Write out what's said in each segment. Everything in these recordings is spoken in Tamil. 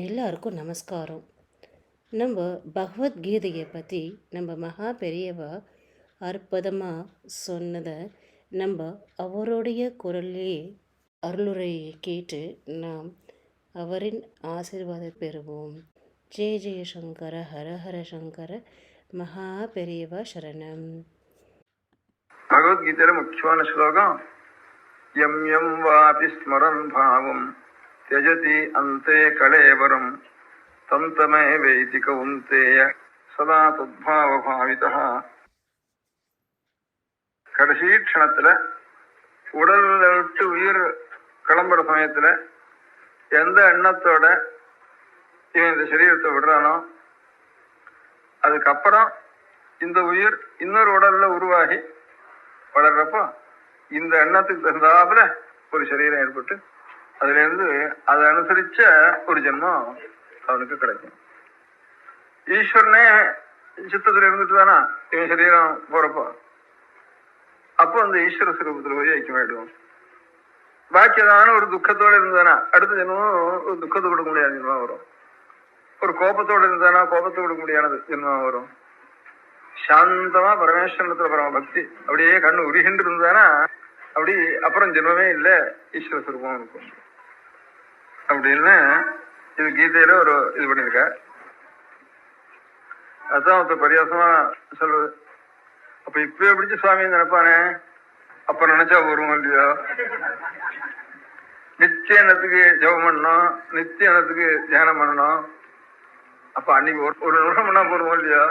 எல்லாருக்கும் நமஸ்காரம். நம்ம பகவத்கீதையை பற்றி நம்ம மகா பெரியவா அற்புதமாக சொன்னதை நம்ம அவருடைய குரலிலே அருளுரையை கேட்டு நாம் அவரின் ஆசீர்வாதம் பெறுவோம். ஜெய ஜெயசங்கர ஹரஹர சங்கர மகா பெரியவா சரணம். பகவத்கீதையில் முக்கியமான ஸ்லோகம் எம் எம் வாதி ஸ்மரன் பாவம். त्यजति अन्ते कलेवरम् தந்தமே तमेवेति உந்தேய சதா தத்பாவபாவிதா கடைசி க்ஷணத்துல உடல் விட்டு உயிர் கிளம்புற சமயத்துல எந்த எண்ணத்தோட இவன் இந்த சரீரத்தை விடுறானோ அதுக்கப்புறம் இந்த உயிர் இன்னொரு உடல்ல உருவாகி வளர்றப்போ இந்த எண்ணத்துக்கு தகுந்தாப்புல ஒரு சரீரம் ஏற்பட்டு அதுல இருந்து அதை அனுசரிச்ச ஒரு ஜென்மம் அவனுக்கு கிடைக்கும். ஈஸ்வரனே சித்தத்துல இருந்துட்டு தானா? இவன் சரீரம் போறப்போ. அப்போ அந்த ஈஸ்வர சுரூபத்துல போய் ஐக்கியமாயிடுவோம் பாக்கி ஏதான ஒரு துக்கத்தோட இருந்தானா? அடுத்த ஜென்மம் ஒரு துக்கத்தை கொடுக்க முடியாத ஜென்மம் வரும். ஒரு கோபத்தோட இருந்தானா? கோபத்தை கொடுக்க முடியாத ஜென்மம் வரும். சாந்தமா பரமேஸ்வரத்துல பரம பக்தி. அப்படியே கண்ணு உருகின்று இருந்தானா அப்படி அப்புறம் ஜென்மமே இல்ல. ஈஸ்வர சுரூபம் இருக்கும். அப்படின்னு இது கீதையில ஒரு இது பண்ணியிருக்க. அதான் ஒருத்தர் பரியாசமா சொல்றது. அப்ப இப்பவே பிடிச்ச சுவாமி நினைப்பானே? அப்ப நினைச்சா வருவோம் இல்லையோ? நிச்சய எண்ணத்துக்கு ஜெபம் பண்ணணும். நித்திய எண்ணத்துக்கு தியானம் பண்ணணும். அப்ப அன்னைக்கு ஒரு ஒரு நிமிஷம் பண்ணா போடுவோம் இல்லையோ?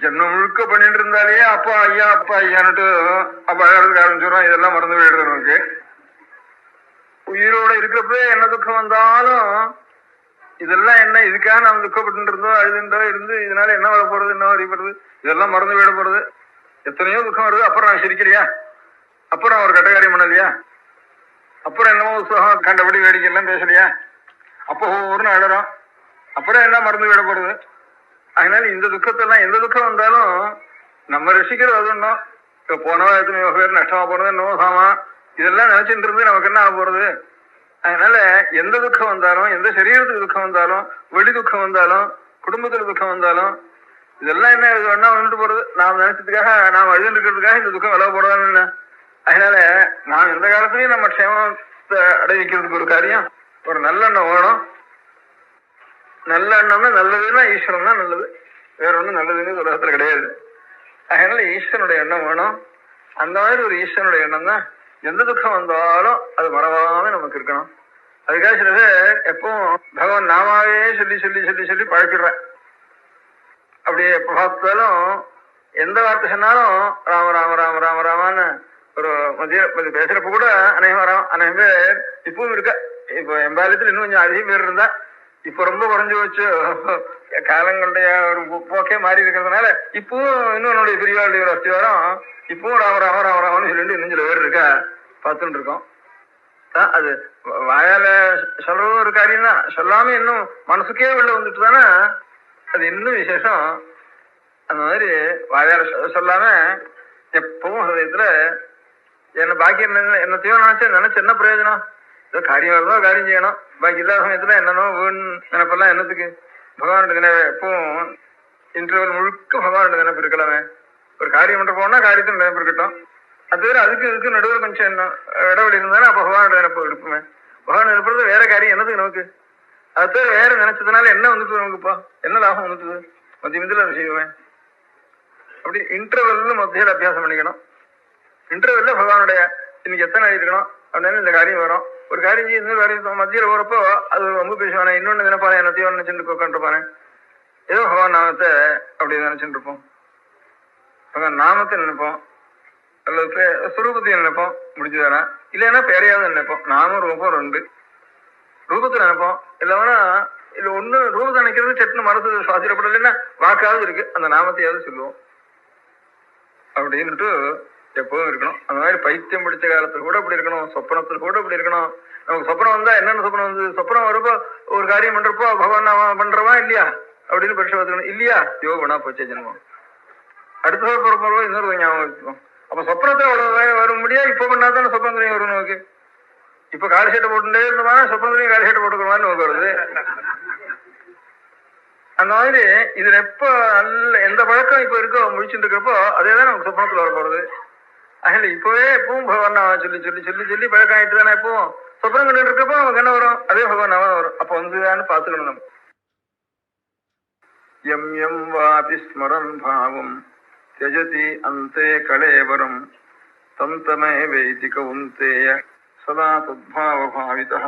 ஜென்மம் முழுக்க பண்ணிட்டு இருந்தாலே அப்பா ஐயா அப்பா ஐயான்னுட்டு அப்ப அழகிறதுக்கு ஆரம்பிச்சிடும் இதெல்லாம் மறந்து போயிடுறது நமக்கு. உயிரோட இருக்கிறப்ப என்ன துக்கம் வந்தாலும் இதெல்லாம் என்ன இதுக்காக நாம் துக்கப்பட்டு இருந்தோம் அழுதுன்றோ இருந்து இதனால என்ன வர போறது என்ன வரைப்படுறது இதெல்லாம் மறந்து விட போறது எத்தனையோ துக்கம் வருது. அப்புறம் நான் சிரிக்கலையா? அப்புறம் ஒரு கட்டகாரியம் பண்ணலையா? அப்புறம் என்னமோ உற்சாகம் கண்டபடி வேடிக்கை எல்லாம் பேசலையா? அப்போ ஒவ்வொரு அழறோம். அப்புறம் என்ன மறந்து விட போறது? அதனால இந்த துக்கத்தெல்லாம் எந்த துக்கம் வந்தாலும் நம்ம ரசிக்கிறது அது ஒன்றும் இப்ப போனவா எத்தனையோ பேர் நஷ்டமா போனது என்னவோ சாமா இதெல்லாம் நினைச்சுட்டு இருந்து நமக்கு என்ன ஆக போறது? அதனால எந்த துக்கம் வந்தாலும் எந்த சரீரத்துக்கு துக்கம் வந்தாலும் வெளி துக்கம் வந்தாலும் குடும்பத்துல துக்கம் வந்தாலும் இதெல்லாம் என்ன இது வேணா வந்துட்டு போறது? நாம் நினைச்சதுக்காக நாம் அழுது இருக்கிறதுக்காக இந்த துக்கம் விலக போறதான்னு என்ன? அதனால நாம் எந்த காலத்துலயும் நம்ம க்ஷேமத்தை அடைவிக்கிறதுக்கு ஒரு காரியம். ஒரு நல்லெண்ணம் வேணும். நல்ல எண்ணம்னா நல்லதுன்னா ஈஸ்வரன் தான் நல்லது. வேற ஒண்ணும் நல்லதுன்னு உலகத்துல கிடையாது. அதனால ஈஸ்வரனுடைய எண்ணம் வேணும். அந்த மாதிரி ஒரு ஈஸ்வரனுடைய எண்ணம் தான் எந்த துக்கம் வந்தாலும் அது மறவாம நமக்கு இருக்கணும். அதுக்காக சில பேர் எப்பவும் பகவான் நாமாவே சொல்லி சொல்லி சொல்லி சொல்லி பழக்கிடுறேன் அப்படியே எப்ப பார்த்தாலும் எந்த வார்த்தை சொன்னாலும் ராம ராம ராம ராம ராமான்னு ஒரு மதிய பேசுறப்ப கூட அநேகம் ராம் அநேகம் பேர் இப்பவும் இருக்க. இப்போ எம்பாலயத்தில் இன்னும் கொஞ்சம் அதிகம் பேர் இருந்தா இப்போ ரொம்ப குறைஞ்சு வச்சு காலங்களுடைய ஒரு போக்கே மாறி இருக்கிறதுனால இப்பவும் இன்னும் என்னுடைய பிரிவாளுடைய ஒரு அத்திவாரம் இப்பவும் ராம ராம ராம ராமன்னு சொல்லிட்டு இன்னும் சில பேர் இருக்கா? பார்த்துட்டு இருக்கோம். அது வாயால சொல்றது ஒரு காரியம் தான் சொல்லாம இன்னும் மனசுக்கே வெளில வந்துட்டு தானே அது இன்னும் விசேஷம். அந்த மாதிரி வாயால சொல்லாம எப்பவும் ஹதயத்துல என்ன பாக்கி என்ன என்னத்தையோ நினைச்சா நினைச்சு என்ன பிரயோஜனம்? ஏதோ காரியம் வருதோ காரியம் செய்யணும். பாக்கி இல்லாத சமயத்துல என்னன்னோ வீண் நினைப்பெல்லாம் என்னத்துக்கு? பகவானோட நினைவு எப்பவும் இன்டர்வல் முழுக்க பகவானோட நினைப்பு இருக்கலாமே. ஒரு காரியம் பண்ற போனா காரியத்தை நினைப்பு இருக்கட்டும். அது வேற அதுக்கு இதுக்கு நடுவில் கொஞ்சம் என்ன இடைவெளி இருந்தாலும் அப்போ பகவானோட நினைப்பு இருக்குமே. பகவான் நினைப்பது வேற காரியம். என்னதுக்கு நமக்கு? அது தவிர வேற நினைச்சதுனால என்ன வந்துட்டு நமக்குப்பா என்ன லாபம் வந்துட்டு மத்திய மத்தியில் அதை செய்வேன் அப்படி இன்டர்வெல்ல மத்தியில் அபியாசம் பண்ணிக்கணும். இன்டர்வெல்ல பகவானுடைய இன்னைக்கு எத்தனை இருக்கணும்? அப்படின்னு இந்த காரியம் வரும். ஒரு காரியம் செய்ய இன்னொரு காரியம் மத்தியில் போறப்போ அது ரொம்ப பேசுவானே இன்னொன்னு நினைப்பானே என்னத்தையோ நினைச்சுட்டு உட்காந்துருப்பானே ஏதோ பகவான் நாமத்தை அப்படி நினைச்சுட்டு இருப்போம். பகவான் நாமத்தை நினைப்போம். அல்லது சுரூபத்தையும் நினைப்போம். முடிஞ்சுதானா இல்லைன்னா பேரையாவது நினைப்போம். நாமும் ரூபம் ரெண்டு. ரூபத்தை நினைப்போம். இல்லைன்னா இல்ல ஒண்ணு ரூபத்தை நினைக்கிறது சட்டுன்னு மனசு சுவாசிக்கப்படலைன்னா வாக்காவது இருக்கு. அந்த நாமத்தையாவது சொல்லுவோம். அப்படின்னுட்டு எப்பவும் இருக்கணும். அந்த மாதிரி பைத்தியம் பிடிச்ச காலத்துல கூட அப்படி இருக்கணும். சொப்பனத்துல கூட அப்படி இருக்கணும். நமக்கு சொப்பனம் வந்தா என்னென்ன சொப்பனம் வந்து? சொப்பனம் வரப்போ ஒரு காரியம் பண்றப்போ பகவான் பண்றவா இல்லையா? அப்படின்னு பரிசு பார்த்துக்கணும். இல்லையா? யோகனா போச்சே ஜென்மம். அடுத்த பிறப்போ இன்னொரு ஞாபகம் வச்சுக்கோம் அப்ப சொப்பனத்தை அவ்வளவு வர முடியாது. இப்ப பண்ணாதானே சொப்பனம் வரும் நமக்கு. இப்ப காலி சட்டை போட்டுட்டே இருந்தோமா? சொப்பனத்துலயும் காலி சட்டை போட்டுக்கிற மாதிரி நமக்கு வருது. அந்த மாதிரி இதுல எப்ப நல்ல எந்த பழக்கம் இப்ப இருக்கோ முடிச்சுட்டு இருக்கிறப்போ அதே தான் நமக்கு சொப்பனத்துல வர போறது. அதனால இப்பவே எப்பவும் பகவான் சொல்லி சொல்லி சொல்லி சொல்லி பழக்கம் ஆயிட்டு தானே எப்பவும் சொப்பனம் கண்டு இருக்கப்போ நமக்கு என்ன வரும்? அதே பகவான் அவன் வரும். அப்போ வந்துதான்னு பார்த்துக்கணும் நம்ம. எம் எம் வாபி ஸ்மரன் பாவம். தியஜதி அந்தே கலேவரம். தம் தமே வைதி கவுந்தேய சதா தத்பாவ பாவிதா.